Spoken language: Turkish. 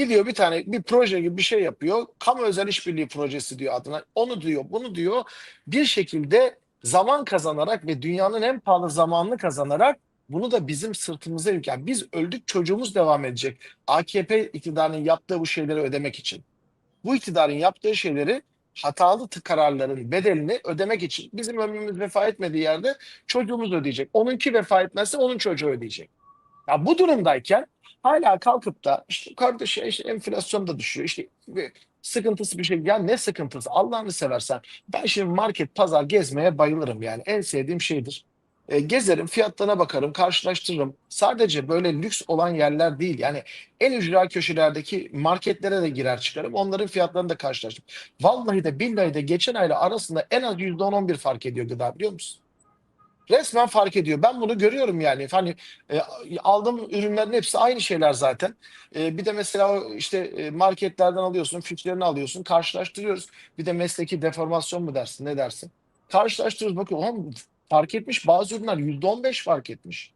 Gidiyor bir tane bir proje gibi bir şey yapıyor. Kamu özel işbirliği projesi diyor adına. Onu diyor, bunu diyor. Bir şekilde zaman kazanarak ve dünyanın en pahalı zamanını kazanarak bunu da bizim sırtımıza yük. Yani biz öldük çocuğumuz devam edecek. AKP iktidarının yaptığı bu şeyleri ödemek için. Bu iktidarın yaptığı şeyleri hatalı kararların bedelini ödemek için bizim ömrümüz vefa etmediği yerde çocuğumuz ödeyecek. Onunki vefa etmezse onun çocuğu ödeyecek. Ya bu durumdayken hala kalkıp da işte kardeşim işte enflasyon da düşüyor. İşte sıkıntısı bir şey. Ya ne sıkıntısı? Allah'ını seversen. Ben şimdi market, pazar gezmeye bayılırım yani. En sevdiğim şeydir. E, gezerim, fiyatlarına bakarım, karşılaştırırım. Sadece böyle lüks olan yerler değil. Yani en ücra köşelerdeki marketlere de girer çıkarım. Onların fiyatlarını da karşılaştırırım. Vallahi de billahi de geçen ayla arasında en az %10-11 fark ediyor gıda biliyor musun? Resmen fark ediyor. Ben bunu görüyorum yani. Hani e, aldığım ürünlerin hepsi aynı şeyler zaten. E, bir de mesela işte e, marketlerden alıyorsun, fişlerini alıyorsun, karşılaştırıyoruz. Bir de mesleki deformasyon mu dersin, ne dersin? Karşılaştırıyoruz. Bakıyor, fark etmiş bazı ürünler %15 fark etmiş.